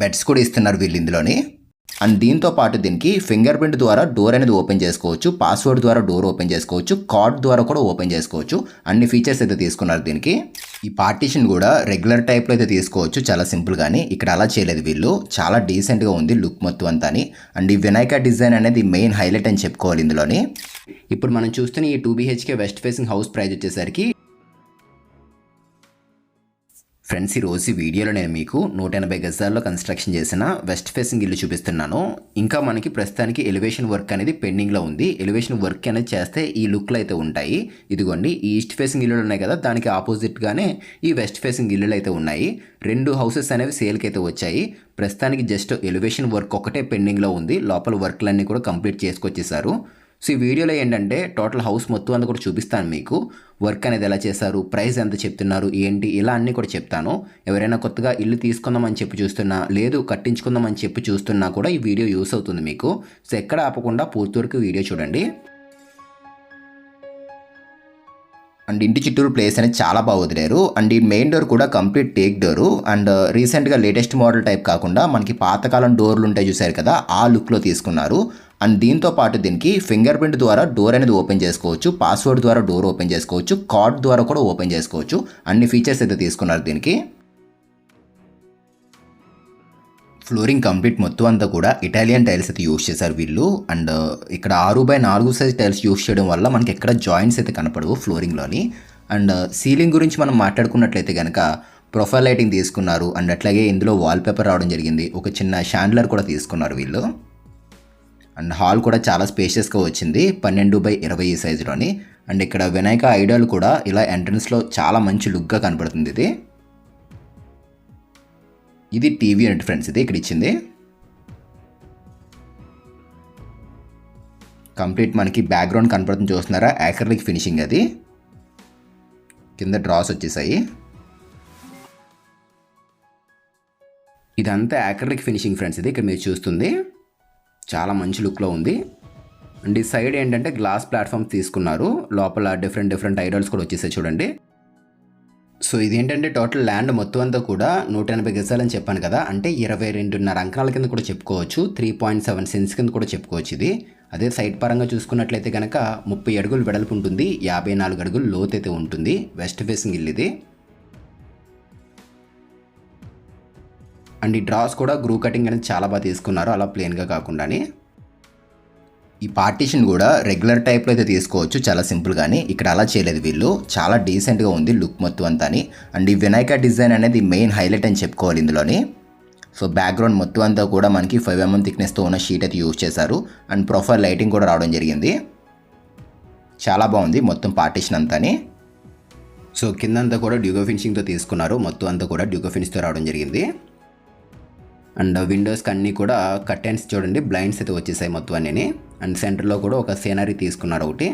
Beds కూడా ఇస్తున్నారు వీళ్ళు ఇందులోని. అండ్ దీంతో పాటు దీనికి ఫింగర్ ప్రింట్ ద్వారా డోర్ అనేది ఓపెన్ చేసుకోవచ్చు పాస్వర్డ్ ద్వారా డోర్ ఓపెన్ చేసుకోవచ్చు కార్డ్ ద్వారా కూడా ఓపెన్ చేసుకోవచ్చు. అన్ని ఫీచర్స్ అయితే తీసుకున్నారు దీనికి. ఈ పార్టీషన్ కూడా రెగ్యులర్ టైప్లో అయితే తీసుకోవచ్చు చాలా సింపుల్ కానీ ఇక్కడ అలా చేయలేదు వీళ్ళు. చాలా డీసెంట్గా ఉంది లుక్ మొత్తం అంతా అండ్ ఈ వినాయక డిజైన్ అనేది మెయిన్ హైలైట్ అని చెప్పుకోవాలి ఇందులోని. ఇప్పుడు మనం చూస్తున్న ఈ two BHK west facing house price వచ్చేసరికి ఫ్రెండ్స్ ఈ రోజు వీడియోలో నేను మీకు నూట ఎనభై గజాల్లో కన్స్ట్రక్షన్ చేసిన వెస్ట్ ఫేసింగ్ ఇల్లు చూపిస్తున్నాను. ఇంకా మనకి ప్రస్తుతానికి ఎలివేషన్ వర్క్ అనేది పెండింగ్లో ఉంది. ఎలివేషన్ వర్క్ అనేది చేస్తే ఈ లుక్లు అయితే ఉంటాయి. ఇదిగోండి ఈ ఈస్ట్ ఫేసింగ్ ఇల్లులు ఉన్నాయి కదా దానికి ఆపోజిట్గానే ఈ వెస్ట్ ఫేసింగ్ ఇల్లులు అయితే ఉన్నాయి. రెండు హౌసెస్ అనేవి సేల్కి అయితే వచ్చాయి. ప్రస్తుతానికి జస్ట్ ఎలివేషన్ వర్క్ ఒకటే పెండింగ్లో ఉంది. లోపల వర్క్లన్నీ కూడా కంప్లీట్ చేసుకొచ్చేసారు. సో ఈ వీడియోలో ఏంటంటే టోటల్ హౌస్ మొత్తం అంతా కూడా చూపిస్తాను మీకు. వర్క్ అనేది ఎలా చేశారు ప్రైస్ ఎంత చెప్తున్నారు ఏంటి ఇలా అన్నీ కూడా చెప్తాను. ఎవరైనా కొత్తగా ఇల్లు తీసుకుందామని చెప్పి చూస్తున్నా లేదు కట్టించుకుందామని చెప్పి చూస్తున్నా కూడా ఈ వీడియో యూస్ అవుతుంది మీకు. సో ఎక్కడ ఆపకుండా పూర్తి వరకు వీడియో చూడండి. అండ్ ఇంటి చుట్టూరు ప్లేస్ అనేది చాలా బాగా వదిలేరు. అండ్ ఈ మెయిన్ డోర్ కూడా complete teak door. And uh, రీసెంట్గా లేటెస్ట్ మోడల్ టైప్ కాకుండా మనకి పాతకాలం డోర్లు ఉంటాయి చూసారు కదా ఆ లుక్లో తీసుకున్నారు. అండ్ దీంతో పాటు దీనికి ఫింగర్ ప్రింట్ ద్వారా డోర్ అనేది ఓపెన్ చేసుకోవచ్చు పాస్వర్డ్ ద్వారా డోర్ ఓపెన్ చేసుకోవచ్చు కార్డ్ ద్వారా కూడా ఓపెన్ చేసుకోవచ్చు. అన్ని ఫీచర్స్ అయితే తీసుకున్నారు దీనికి. ఫ్లోరింగ్ కంప్లీట్ మొత్తం అంతా కూడా ఇటాలియన్ టైల్స్ అయితే యూస్ చేశారు వీళ్ళు. అండ్ ఇక్కడ ఆరు బై నాలుగు సైజ్ టైల్స్ యూస్ చేయడం వల్ల మనకి ఎక్కడ జాయింట్స్ అయితే కనపడవు ఫ్లోరింగ్లోని. అండ్ సీలింగ్ గురించి మనం మాట్లాడుకున్నట్లయితే కనుక ప్రొఫైల్ లైటింగ్ తీసుకున్నారు. అండ్ అట్లాగే ఇందులో వాల్పేపర్ రావడం జరిగింది. ఒక చిన్న షాండ్లర్ కూడా తీసుకున్నారు వీళ్ళు. అండ్ హాల్ కూడా చాలా స్పేషియస్గా వచ్చింది పన్నెండు బై ఇరవై ఈ సైజులోని. అండ్ ఇక్కడ వినాయక ఐడియాలు కూడా ఇలా ఎంట్రన్స్లో చాలా మంచి లుక్గా కనపడుతుంది ఇది. ఇది టీవీ యూనిట్ ఫ్రెండ్స్ ఇది ఇక్కడ ఇచ్చింది. కంప్లీట్ మనకి బ్యాక్గ్రౌండ్ కనపడుతుంది చూస్తున్నారా? యాక్రలిక్ ఫినిషింగ్ అది. కింద డ్రాస్ వచ్చేసాయి. ఇదంతా యాక్రలిక్ ఫినిషింగ్ ఫ్రెండ్స్ ఇది ఇక్కడ మీరు చూస్తుంది. చాలా మంచి లుక్లో ఉంది. అండ్ ఈ సైడ్ ఏంటంటే గ్లాస్ ప్లాట్ఫామ్స్ తీసుకున్నారు. లోపల డిఫరెంట్ డిఫరెంట్ ఐడల్స్ కూడా వచ్చేసాయి చూడండి. సో ఇదేంటంటే టోటల్ ల్యాండ్ మొత్తం అంతా కూడా నూట ఎనభై గజాలని చెప్పాను కదా. అంటే ఇరవై రెండున్నర అంకణాల కింద కూడా చెప్పుకోవచ్చు. త్రీ పాయింట్ సెవెన్ సెన్స్ కింద కూడా చెప్పుకోవచ్చు ఇది. అదే సైట్ పరంగా చూసుకున్నట్లయితే కనుక ముప్పై అడుగులు వెడల్పు ఉంటుంది. యాభై నాలుగు అడుగులు లోతు అయితే ఉంటుంది. వెస్ట్ ఫేసింగ్ ఇల్లు ఇది. అండ్ ఈ డ్రాస్ కూడా గ్రూ కటింగ్ అనేది చాలా బాగా తీసుకున్నారు అలా ప్లెయిన్గా కాకుండానే. ఈ పార్టీషన్ కూడా రెగ్యులర్ టైప్లో అయితే తీసుకోవచ్చు చాలా సింపుల్ కానీ ఇక్కడ అలా చేయలేదు వీళ్ళు. చాలా డీసెంట్గా ఉంది లుక్ మొత్తం అంతా అండ్ ఈ వినాయక డిజైన్ అనేది మెయిన్ హైలైట్ అని చెప్పుకోవాలి ఇందులోని. సో బ్యాక్గ్రౌండ్ మొత్తం అంతా కూడా మనకి ఫైవ్ ఎంఎం థిక్నెస్తో ఉన్న షీట్ అయితే యూజ్ చేశారు. అండ్ ప్రొఫైల్ లైటింగ్ కూడా రావడం జరిగింది. చాలా బాగుంది మొత్తం పార్టీషన్ అంతాని. సో కిందంతా కూడా డ్యూగో ఫినిషింగ్తో తీసుకున్నారు. మొత్తం అంతా కూడా డ్యూగో ఫినిష్తో రావడం జరిగింది. అండ్ విండోస్కి అన్నీ కూడా కర్టెన్స్ చూడండి బ్లైండ్స్ అయితే వచ్చేసాయి మొత్తం అన్నీ అండ్ సెంటర్లో కూడా ఒక సీనరీ తీసుకున్నారు ఒకటి.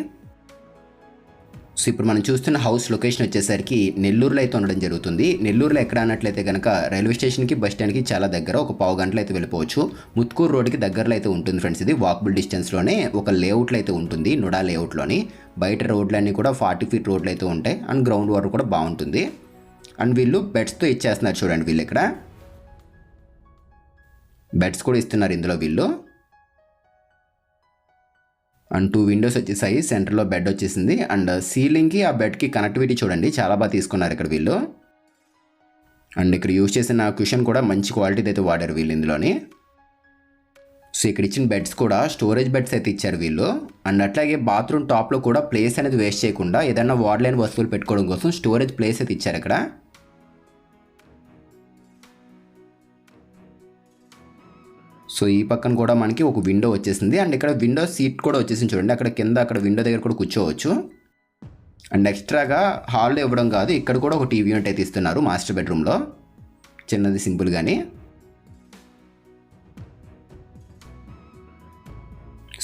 సో ఇప్పుడు మనం చూస్తున్న హౌస్ లొకేషన్ వచ్చేసరికి నెల్లూరులో అయితే ఉండడం జరుగుతుంది. నెల్లూరులో ఎక్కడ అన్నట్లయితే కనుక రైల్వే స్టేషన్కి బస్ స్టాండ్కి చాలా దగ్గర ఒక పావు గంటలో అయితే వెళ్ళిపోవచ్చు. ముత్కూరు రోడ్కి దగ్గరలో అయితే ఉంటుంది ఫ్రెండ్స్ ఇది వాకబుల్ డిస్టెన్స్లోనే ఒక లేఅవుట్లో అయితే ఉంటుంది నుడా లేఅవుట్లోని బయట రోడ్లన్నీ కూడా ఫార్టీ ఫీట్ రోడ్లు అయితే ఉంటాయి. అండ్ గ్రౌండ్ వాటర్ కూడా బాగుంటుంది. అండ్ వీళ్ళు బెడ్స్తో ఇచ్చేస్తున్నారు చూడండి వీళ్ళు ఇక్కడ. బెడ్స్ కూడా ఇస్తున్నారు ఇందులో వీళ్ళు. అండ్ టూ విండోస్ వచ్చేసాయి సెంటర్లో బెడ్ వచ్చేసింది. అండ్ సీలింగ్కి ఆ బెడ్కి కనెక్టివిటీ చూడండి చాలా బాగా తీసుకున్నారు ఇక్కడ వీళ్ళు. అండ్ ఇక్కడ యూజ్ చేసిన క్యూషన్ కూడా మంచి క్వాలిటీది అయితే వాడారు వీళ్ళు ఇందులోని. సో ఇక్కడ ఇచ్చిన బెడ్స్ కూడా స్టోరేజ్ బెడ్స్ అయితే ఇచ్చారు వీళ్ళు. అండ్ అట్లాగే బాత్రూమ్ టాప్లో కూడా ప్లేస్ అనేది వేస్ట్ చేయకుండా ఏదైనా వాడలేని వస్తువులు పెట్టుకోవడం కోసం స్టోరేజ్ ప్లేస్ అయితే ఇచ్చారు ఇక్కడ. సో ఈ పక్కన కూడా మనకి ఒక విండో వచ్చేసింది. అండ్ ఇక్కడ విండో సీట్ కూడా వచ్చేసింది చూడండి. అక్కడ కింద అక్కడ విండో దగ్గర కూడా కూర్చోవచ్చు. అండ్ ఎక్స్ట్రాగా హాల్లో ఇవ్వడం కాదు ఇక్కడ కూడా ఒక టీవీ యూనిట్ అయితే ఇస్తున్నారు మాస్టర్ బెడ్రూమ్లో చిన్నది సింపుల్ కానీ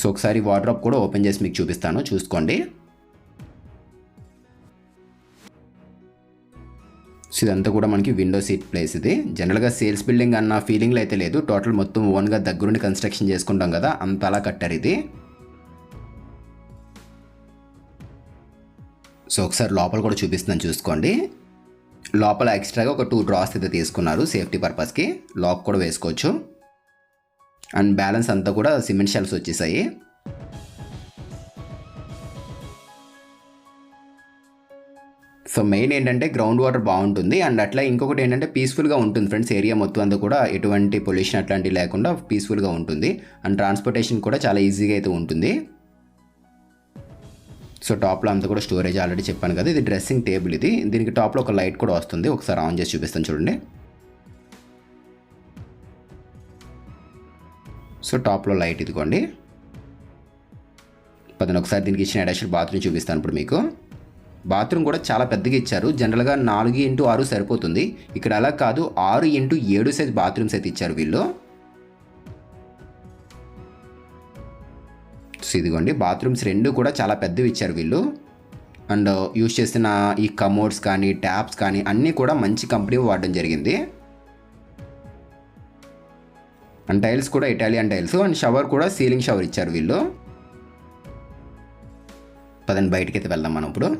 సో ఒకసారి వార్డ్రాప్ కూడా ఓపెన్ చేసి మీకు చూపిస్తాను. చూసుకోండి. సో ఇదంతా కూడా మనకి విండో సీట్ ప్లేస్ ఇది. జనరల్గా సేల్స్ బిల్డింగ్ అన్న ఫీలింగ్లో అయితే లేదు. టోటల్ మొత్తం ఓన్గా దగ్గరుండి కన్స్ట్రక్షన్ చేసుకుంటాం కదా. అంత అలా కట్టారు ఇది. సో ఒకసారి లోపల కూడా చూపిస్తున్నాను చూసుకోండి. లోపల ఎక్స్ట్రాగా ఒక టూ డ్రాస్ అయితే తీసుకున్నారు సేఫ్టీ పర్పస్కి లాక్ కూడా వేసుకోవచ్చు. అండ్ బ్యాలెన్స్ అంతా కూడా సిమెంట్ షెల్స్ వచ్చేసాయి. సో మెయిన్ ఏంటంటే గ్రౌండ్ వాటర్ బాగుంటుంది. అండ్ అట్లా ఇంకొకటి ఏంటంటే పీస్ఫుల్గా ఉంటుంది ఫ్రెండ్స్ ఏరియా మొత్తం అంతా కూడా ఎటువంటి పొల్యూషన్ అట్లాంటివి లేకుండా పీస్ఫుల్గా ఉంటుంది. అండ్ ట్రాన్స్పోర్టేషన్ కూడా చాలా ఈజీగా అయితే ఉంటుంది. సో టాప్లో అంతా కూడా స్టోరేజ్ ఆల్రెడీ చెప్పాను కదా. ఇది డ్రెస్సింగ్ టేబుల్ ఇది. దీనికి టాప్లో ఒక లైట్ కూడా వస్తుంది. ఒకసారి ఆన్ చేసి చూపిస్తాను చూడండి. సో టాప్లో లైట్ ఇదిగోండి. పదని ఒకసారి దీనికి ఇచ్చిన అటాచ్డ్ బాత్రూమ్ చూపిస్తాను ఇప్పుడు మీకు. బాత్రూమ్ కూడా చాలా పెద్దగా ఇచ్చారు. జనరల్గా నాలుగు ఇంటూ ఆరు సరిపోతుంది. ఇక్కడ అలా కాదు ఆరు ఇంటూ ఏడు సైజ్ బాత్రూమ్స్ అయితే ఇచ్చారు వీళ్ళు. ఇదిగోండి బాత్రూమ్స్ రెండు కూడా చాలా పెద్దవి ఇచ్చారు వీళ్ళు. అండ్ యూజ్ చేసిన ఈ కమోడ్స్ కానీ ట్యాప్స్ కానీ అన్నీ కూడా మంచి కంపెనీ వాడడం జరిగింది. అండ్ టైల్స్ కూడా ఇటాలియన్ టైల్స్ అండ్ షవర్ కూడా సీలింగ్ షవర్ ఇచ్చారు వీళ్ళు. పదండి బయటకైతే అయితే వెళ్దాం మనం ఇప్పుడు.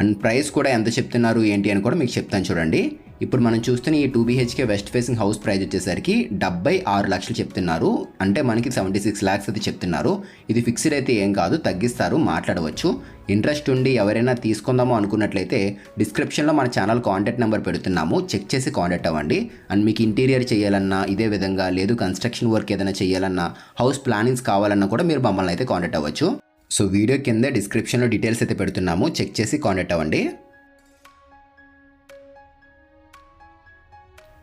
అండ్ ప్రైస్ కూడా ఎంత చెప్తున్నారు ఏంటి అని కూడా మీకు చెప్తాను చూడండి. ఇప్పుడు మనం చూస్తున్న ఈ two BHK west facing house price వచ్చేసరికి డెబ్బై ఆరు లక్షలు చెప్తున్నారు. అంటే మనకి సెవెంటీ సిక్స్ ల్యాక్స్ అయితే చెప్తున్నారు. ఇది ఫిక్స్డ్ అయితే ఏం కాదు తగ్గిస్తారు మాట్లాడవచ్చు. ఇంట్రెస్ట్ ఉండి ఎవరైనా తీసుకుందామో అనుకున్నట్లయితే డిస్క్రిప్షన్లో మన ఛానల్ కాంటాక్ట్ నెంబర్ పెడుతున్నాము. చెక్ చేసి కాంటాక్ట్ అవ్వండి. అండ్ మీకు ఇంటీరియర్ చేయాలన్నా ఇదే విధంగా లేదు కన్స్ట్రక్షన్ వర్క్ ఏదైనా చేయాలన్నా హౌస్ ప్లానింగ్స్ కావాలన్నా కూడా మీరు మమ్మల్ని అయితే కాంటాక్ట్ అవ్వచ్చు. సో వీడియో కింద డిస్క్రిప్షన్లో డీటెయిల్స్ అయితే పెడుతున్నాము. చెక్ చేసి కాంటాక్ట్ అవ్వండి.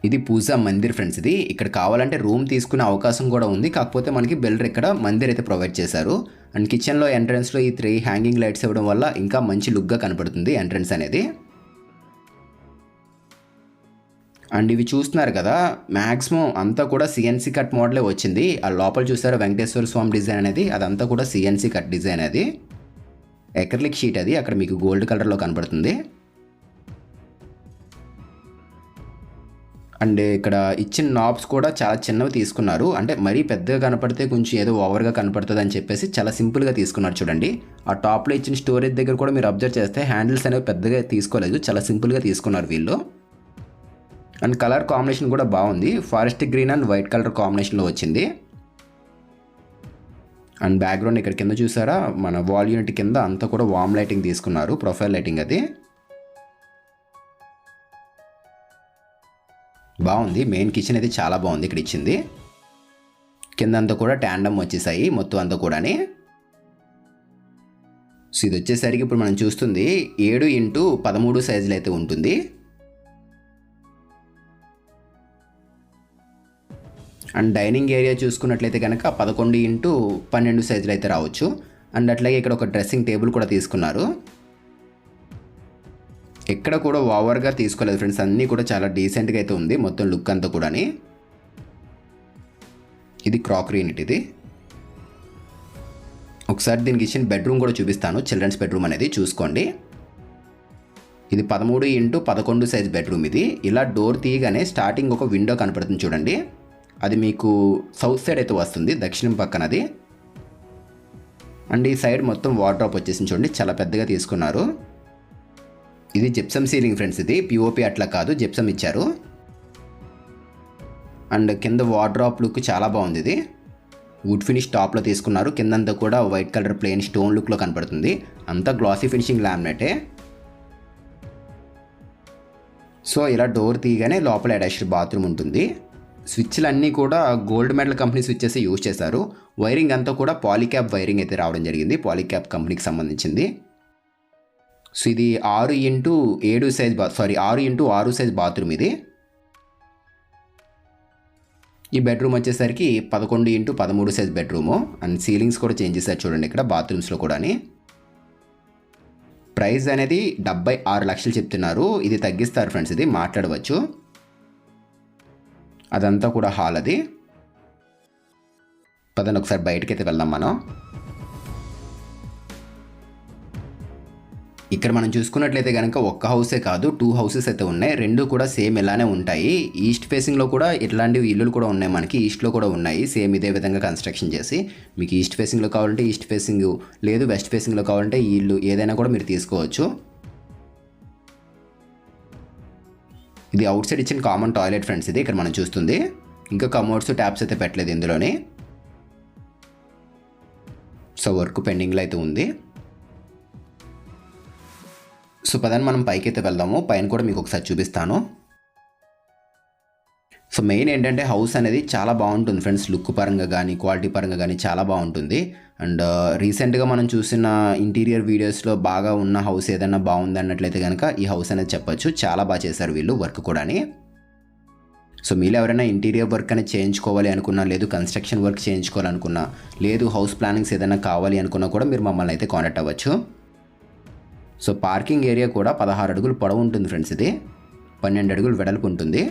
ఇది పూజా మందిర్ ఫ్రెండ్స్ ఇది. ఇక్కడ కావాలంటే రూమ్ తీసుకునే అవకాశం కూడా ఉంది. కాకపోతే మనకి బిల్డర్ ఇక్కడ మందిర్ అయితే ప్రొవైడ్ చేశారు. అండ్ కిచెన్లో ఎంట్రన్స్లో ఈ త్రీ హ్యాంగింగ్ లైట్స్ ఇవ్వడం వల్ల ఇంకా మంచి లుక్గా కనపడుతుంది ఎంట్రన్స్ అనేది. అండ్ ఇవి చూస్తున్నారు కదా మ్యాక్సిమం అంతా కూడా సిఎన్సీ కట్ మోడలే వచ్చింది. ఆ లోపల చూసారా వెంకటేశ్వర స్వామి డిజైన్ అనేది? అదంతా కూడా సిఎన్సీ కట్ డిజైన్ అది. ఎక్రలిక్ షీట్ అది. అక్కడ మీకు గోల్డ్ కలర్లో కనబడుతుంది. అండ్ ఇక్కడ ఇచ్చిన నాబ్స్ కూడా చాలా చిన్నవి తీసుకున్నారు. అంటే మరీ పెద్దగా కనపడితే కొంచెం ఏదో ఓవర్గా కనపడుతుంది అని చెప్పేసి చాలా సింపుల్గా తీసుకున్నారు చూడండి. ఆ టాప్లో ఇచ్చిన స్టోరేజ్ దగ్గర కూడా మీరు అబ్జర్వ్ చేస్తే హ్యాండిల్స్ అనేవి పెద్దగా తీసుకోలేదు. చాలా సింపుల్గా తీసుకున్నారు వీళ్ళు. అండ్ కలర్ కాంబినేషన్ కూడా బాగుంది. Forest green and white colour కాంబినేషన్లో వచ్చింది. అండ్ బ్యాక్గ్రౌండ్ ఇక్కడ కింద చూసారా? మన వాల్ యూనిట్ కింద అంతా కూడా వామ్ లైటింగ్ తీసుకున్నారు. ప్రొఫైల్ లైటింగ్ అది. బాగుంది. మెయిన్ కిచెన్ అయితే చాలా బాగుంది ఇక్కడ ఇచ్చింది. కింద అంతా కూడా ట్యాండమ్ వచ్చేసాయి. మొత్తం అంతా కూడాని. సో ఇది వచ్చేసరికి ఇప్పుడు మనం చూస్తుంది. ఏడు ఇంటూ పదమూడు సైజులు అయితే ఉంటుంది. అండ్ డైనింగ్ ఏరియా చూసుకున్నట్లయితే కనుక పదకొండు ఇంటూ పన్నెండు సైజులు అయితే రావచ్చు. అండ్ అట్లాగే ఇక్కడ ఒక డ్రెస్సింగ్ టేబుల్ కూడా తీసుకున్నారు. ఎక్కడ కూడా ఓవర్గా తీసుకోలేదు ఫ్రెండ్స్. అన్నీ కూడా చాలా డీసెంట్గా అయితే ఉంది. మొత్తం లుక్ అంతా కూడాని. ఇది క్రాకరీ యూనిట్ ఇది. ఒకసారి దీనికి ఇచ్చిన బెడ్రూమ్ కూడా చూపిస్తాను. చిల్డ్రన్స్ బెడ్రూమ్ అనేది చూసుకోండి. ఇది పదమూడు ఇంటూ పదకొండు సైజ్ బెడ్రూమ్ ఇది. ఇలా డోర్ తీయగానే స్టార్టింగ్ ఒక విండో కనపడుతుంది చూడండి. అది మీకు సౌత్ సైడ్ అయితే వస్తుంది దక్షిణం పక్కన అది. అండ్ ఈ సైడ్ మొత్తం వార్డ్రాప్ వచ్చేసి చూడండి చాలా పెద్దగా తీసుకున్నారు. ఇది జిప్సమ్ సీలింగ్ ఫ్రెండ్స్ ఇది పిఓపి అట్లా కాదు జిప్సమ్ ఇచ్చారు. అండ్ కింద వార్డ్రాప్ లుక్ చాలా బాగుంది ఇది. వుడ్ ఫినిష్ టాప్లో తీసుకున్నారు కిందంతా కూడా వైట్ కలర్ ప్లెయిన్ స్టోన్ లుక్లో కనపడుతుంది. అంతా గ్లాసీ ఫినిషింగ్ లామినేటే సో ఇలా డోర్ తీయగానే లోపల అటాచ్డ్ బాత్రూమ్ ఉంటుంది. స్విచ్లు అన్నీ కూడా gold medal company switches use చేశారు. వైరింగ్ అంతా కూడా పాలిక్యాప్ వైరింగ్ అయితే రావడం జరిగింది. పాలిక్యాప్ కంపెనీకి సంబంధించింది. సో ఇది ఆరు ఇంటూ ఏడు సైజ్ బా సారీ ఆరు ఇంటూ ఆరు సైజ్ బాత్రూమ్ ఇది. ఈ బెడ్రూమ్ వచ్చేసరికి పదకొండు ఇంటూ పదమూడు సైజ్ బెడ్రూము. అండ్ సీలింగ్స్ కూడా చేంజ్ చేశారు చూడండి ఇక్కడ బాత్రూమ్స్లో కూడాని. ప్రైస్ అనేది డెబ్బై ఆరు లక్షలు చెప్తున్నారు. ఇది తగ్గిస్తారు ఫ్రెండ్స్ ఇది మాట్లాడవచ్చు. అదంతా కూడా హాల్ అది పదండి ఒకసారి బయటకి అయితే వెళ్దాం మనం. ఇక్కడ మనం చూసుకున్నట్లయితే కనుక ఒక్క హౌసే కాదు టూ హౌసెస్ అయితే ఉన్నాయి. రెండు కూడా సేమ్ ఇలానే ఉంటాయి. ఈస్ట్ ఫేసింగ్లో కూడా ఇట్లాంటి ఇల్లులు కూడా ఉన్నాయి మనకి. ఈస్ట్లో కూడా ఉన్నాయి. సేమ్ ఇదే విధంగా కన్స్ట్రక్షన్ చేసి మీకు ఈస్ట్ ఫేసింగ్లో కావాలంటే ఈస్ట్ ఫేసింగ్ లేదు వెస్ట్ ఫేసింగ్లో కావాలంటే ఈ ఇల్లు ఏదైనా కూడా మీరు తీసుకోవచ్చు. ఇది అవుట్ సైడ్ ఇచ్చిన కామన్ టాయిలెట్ ఫ్రెండ్స్ ఇది. ఇక్కడ మనం చూస్తుంది. ఇంకా కమోడ్స్ ట్యాప్స్ అయితే పెట్టలేదు ఇందులోని. సో వర్క్ పెండింగ్లో అయితే ఉంది. సో పదని మనం పైకి అయితే వెళ్దాము. పైన కూడా మీకు ఒకసారి చూపిస్తాను. సో మెయిన్ ఏంటంటే హౌస్ అనేది చాలా బాగుంటుంది ఫ్రెండ్స్. లుక్ పరంగా కానీ క్వాలిటీ పరంగా కానీ చాలా బాగుంటుంది. అండ్ రీసెంట్గా మనం చూసిన ఇంటీరియర్ వీడియోస్లో బాగా ఉన్న హౌస్ ఏదైనా బాగుంది అన్నట్లయితే కనుక ఈ హౌస్ అనేది చెప్పొచ్చు. చాలా బాగా చేశారు వీళ్ళు వర్క్ కూడాని. సో మీరు ఎవరైనా ఇంటీరియర్ వర్క్ అనేది చేయించుకోవాలి అనుకున్నా లేదు కన్స్ట్రక్షన్ వర్క్ చేయించుకోవాలనుకున్నా లేదు హౌస్ ప్లానింగ్స్ ఏదైనా కావాలి అనుకున్నా కూడా మీరు మమ్మల్ని అయితే కాంటాక్ట్ అవ్వచ్చు. సో పార్కింగ్ ఏరియా కూడా పదహారు అడుగులు పొడవు ఉంటుంది ఫ్రెండ్స్ ఇది. పన్నెండు అడుగులు వెడల్పు ఉంటుంది.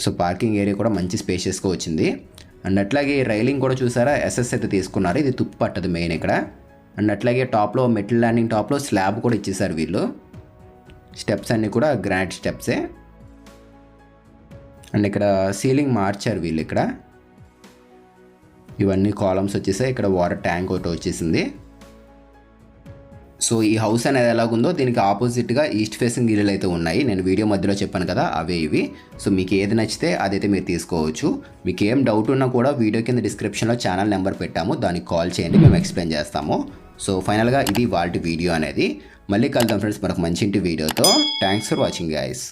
సో పార్కింగ్ ఏరియా కూడా మంచి స్పేషియస్గా వచ్చింది. అండ్ అట్లాగే రైలింగ్ కూడా చూసారా ఎస్ఎస్ అయితే తీసుకున్నారు. ఇది తుప్పు పట్టదు మెయిన్ ఇక్కడ. అండ్ అట్లాగే టాప్లో మెటల్ ల్యాండింగ్ టాప్లో స్లాబ్ కూడా ఇచ్చేసారు వీళ్ళు. స్టెప్స్ అన్నీ కూడా గ్రాండ్ స్టెప్సే. అండ్ ఇక్కడ సీలింగ్ మార్చారు వీళ్ళు ఇక్కడ. ఇవన్నీ కాలమ్స్ వచ్చేసాయి. ఇక్కడ వాటర్ ట్యాంక్ ఒకటి వచ్చేసింది. సో ఈ హౌస్ అనేది ఎలాగుందో దీనికి ఆపోజిట్గా ఈస్ట్ ఫేసింగ్ ఇల్లులు అయితే ఉన్నాయి. నేను వీడియో మధ్యలో చెప్పాను కదా అవే ఇవి. సో మీకు ఏది నచ్చితే అదైతే మీరు తీసుకోవచ్చు. మీకు ఏం డౌట్ ఉన్నా కూడా వీడియో కింద డిస్క్రిప్షన్లో ఛానల్ నెంబర్ పెట్టాము. దానికి కాల్ చేయండి మేము ఎక్స్ప్లెయిన్ చేస్తాము. సో ఫైనల్గా ఇది వాళ్ళ వీడియో అనేది. మళ్ళీ కలుద్దాం ఫ్రెండ్స్ మనకు మంచి ఇంటి వీడియోతో. Thanks for watching guys